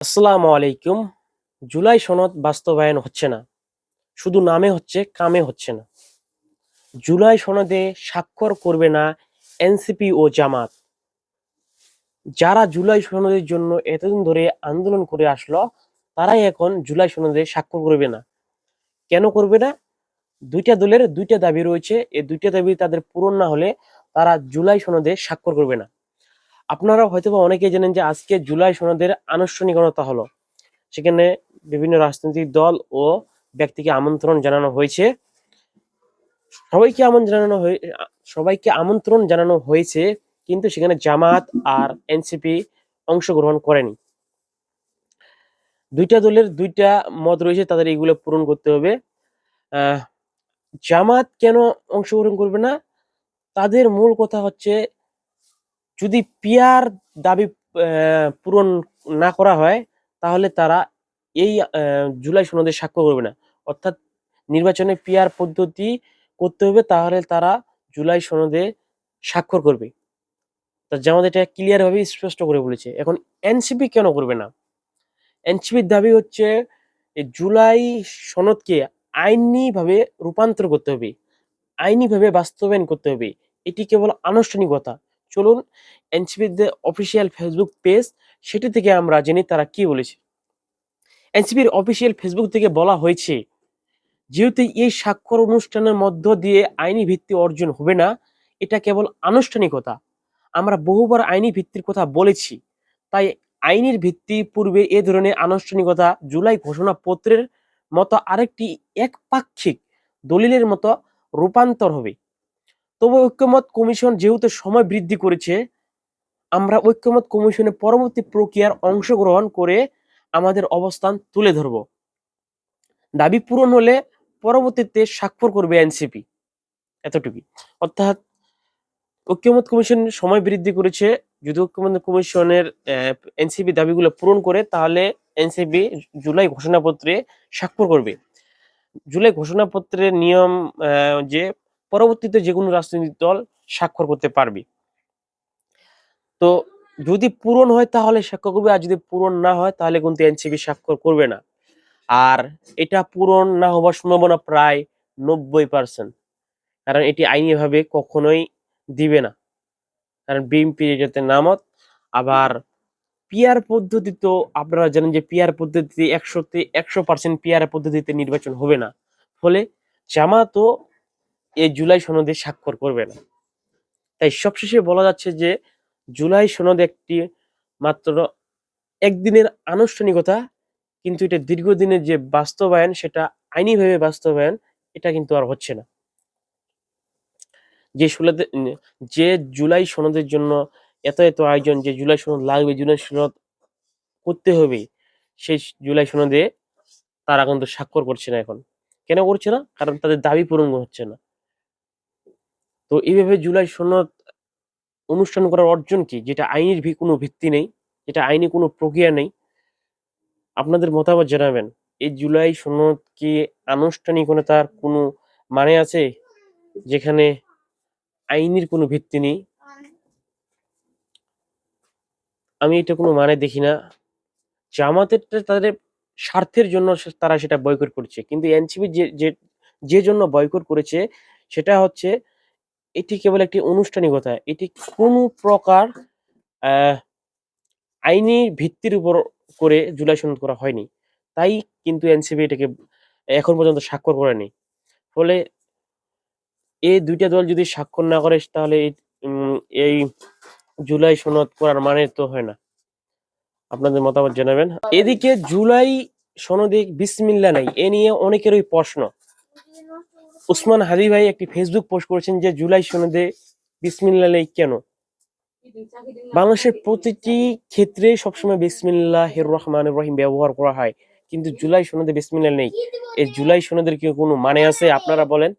আসসালামু আলাইকুম। জুলাই সনদ বাস্তবায়ন হচ্ছে না। শুধু নামে হচ্ছে, কামে হচ্ছে না। জুলাই সনদে স্বাক্ষর করবে না এনসিপি ও জামাত। যারা জুলাই সনদের জন্য এতদিন ধরে আন্দোলন করে আসলো, তারাই এখন জুলাই সনদে স্বাক্ষর করবে না। কেন করবে না? দুইটা দলের দুইটা দাবি রয়েছে। এই দুইটা দাবি তাদের পূরণ না হলে তারা জুলাই সনদে স্বাক্ষর করবে না। আপনারা হয়তোবা অনেকেই জানেন যে আজকে জুলাই সনদের আনুষ্ঠানিকতা হলো। সেখানে বিভিন্ন রাজনৈতিক দল ও ব্যক্তিকে আমন্ত্রণ জানানো হয়েছে। সবাইকে আমন্ত্রণ জানানো হয়ে, সবাইকে আমন্ত্রণ জানানো হয়েছে, কিন্তু সেখানে জামাত আর এনসিপি অংশগ্রহণ করেনি। দুইটা দলের দুইটা মত রয়েছে, তাদের এগুলো পূরণ করতে হবে। জামাত কেন অংশগ্রহণ করবে না? তাদের মূল কথা হচ্ছে যদি পিয়ার দাবি পূরণ না করা হয়, তাহলে তারা এই জুলাই সনদে স্বাক্ষর করবে না। অর্থাৎ নির্বাচনে পিয়ার পদ্ধতি করতে হবে, তাহলে তারা জুলাই সনদে স্বাক্ষর করবে। তা জামাত এটা ক্লিয়ারভাবে স্পষ্ট করে বলেছে। এখন এনসিপি কেন করবে না? এনসিপির দাবি হচ্ছে জুলাই সনদকে আইনিভাবে রূপান্তর করতে হবে। আইনিভাবে বাস্তবায়ন করতে হবে। এটি কেবল আনুষ্ঠানিকতা। চলুন এনসিপির যে অফিসিয়াল ফেসবুক পেজ সেটি থেকে আমরা জেনে তারা কি বলেছে। এনসিপির অফিসিয়াল ফেসবুক থেকে বলা হয়েছে, যেহেতু এই স্বাক্ষর অনুষ্ঠানের মধ্য দিয়ে আইনি ভিত্তি অর্জন হবে না, এটা কেবল আনুষ্ঠানিকতা। আমরা বহুবার আইনি ভিত্তির কথা বলেছি, তাই আইনের ভিত্তি পূর্বে এ ধরনের আনুষ্ঠানিকতা জুলাই ঘোষণাপত্রের মতো আরেকটি একপাক্ষিক দলিলের মতো রূপান্তর হবে। তবে ঐক্যমত কমিশন যেহেতু সময় বৃদ্ধি করেছে, আমরা ঐক্যমত কমিশনের পরবর্তী প্রক্রিয়ার অংশগ্রহণ করে আমাদের অবস্থান তুলে ধরব। দাবি পূরণ হলে পরবর্তীতে স্বাক্ষর করবে এনসিপি। এতটুকুই। অর্থাৎ ঐক্যমত কমিশন সময় বৃদ্ধি করেছে, যদি ঐক্যমত কমিশনের এনসিপি দাবিগুলো পূরণ করে, তাহলে এনসিপি জুলাই ঘোষণাপত্রে স্বাক্ষর করবে। জুলাই ঘোষণাপত্রের নিয়ম যে পরবর্তীতে যে কোনো রাজনৈতিক দল স্বাক্ষর করতে পারবে। তো যদি পূরণ হয় তাহলে স্বাক্ষর করবে, আর যদি পূরণ না হয় তাহলে কিন্তু এনসিপি স্বাক্ষর করবে না। আর এটা পূরণ না হওয়ার সম্ভাবনা প্রায় নব্বই পার্সেন্ট। কারণ এটি আইনিভাবে কখনোই দিবে না। কারণ বিএনপি এটাতে নামত। আবার পিয়ার পদ্ধতি তো আপনারা জানেন যে পিয়ার পদ্ধতিতে একশোতে একশো পার্সেন্ট পিয়ার পদ্ধতিতে নির্বাচন হবে না। ফলে জামাতও এই জুলাই সনদে স্বাক্ষর করবে না। তাই সবশেষে বলা যাচ্ছে যে, জুলাই সনদ একটি মাত্র একদিনের আনুষ্ঠানিকতা, কিন্তু এটা দীর্ঘদিনের যে বাস্তবায়ন, সেটা আইনিভাবে বাস্তবায়ন, এটা কিন্তু আর হচ্ছে না। যে ষোলোতে যে জুলাই সনদের জন্য এত এত আয়োজন, যে জুলাই সনদ লাগবে, জুলাই সনদ করতে হবে, সেই জুলাই সনদে তারা কিন্তু স্বাক্ষর করছে না এখন। কেন করছে না? কারণ তাদের দাবি পূরণ হচ্ছে না। তো এইভাবে জুলাই সনদ অনুষ্ঠান করার অর্জন কি? যেটা আইনের ভি- কোনো ভিত্তি নেই, যেটা আইনি কোনো প্রক্রিয়া নেই। আপনাদের মতামত জানাবেন। এই জুলাই সনদ কি আনুষ্ঠানিকতার কোনো মানে আছে? যেখানে আইনের কোনো ভিত্তি নেই? আমি এটা কোনো মানে দেখি না। জামাতের তাদের স্বার্থের জন্য তারা সেটা বয়কট করছে। কিন্তু এনসিপি যে যে যে জন্য বয়কট করেছে, সেটা হচ্ছে এটি কেবল একটি আনুষ্ঠানিকতা এটি কোনো প্রকার আইনি ভিত্তির উপর করে জুলাই সনদ করা হয়নি। তাই কিন্তু এনসিপি এটাকে এখন পর্যন্ত স্বাক্ষর করেনি। ফলে এই দুইটা দল যদি স্বাক্ষর না করে, তাহলে এই জুলাই সনদ করার মানে তো হয় না। আপনাদের মতামত জানাবেন? এদিকে জুলাই সনদে বিসমিল্লা নাই। এ নিয়ে অনেকেরই প্রশ্ন। উসমান হাদি ভাই একটি ফেসবুক পোস্ট করেছেন যে জুলাই সনদে বিসমিল্লা নেই কেন? বাংলাদেশের প্রতিটি ক্ষেত্রে সবসময় বিসমিল্লাহ রহমান রহিম ব্যবহার করা হয়, কিন্তু জুলাই সনদে বিসমিল্লা নেই। এই জুলাই সনদের কি কোনো মানে আছে? আপনারা বলেন।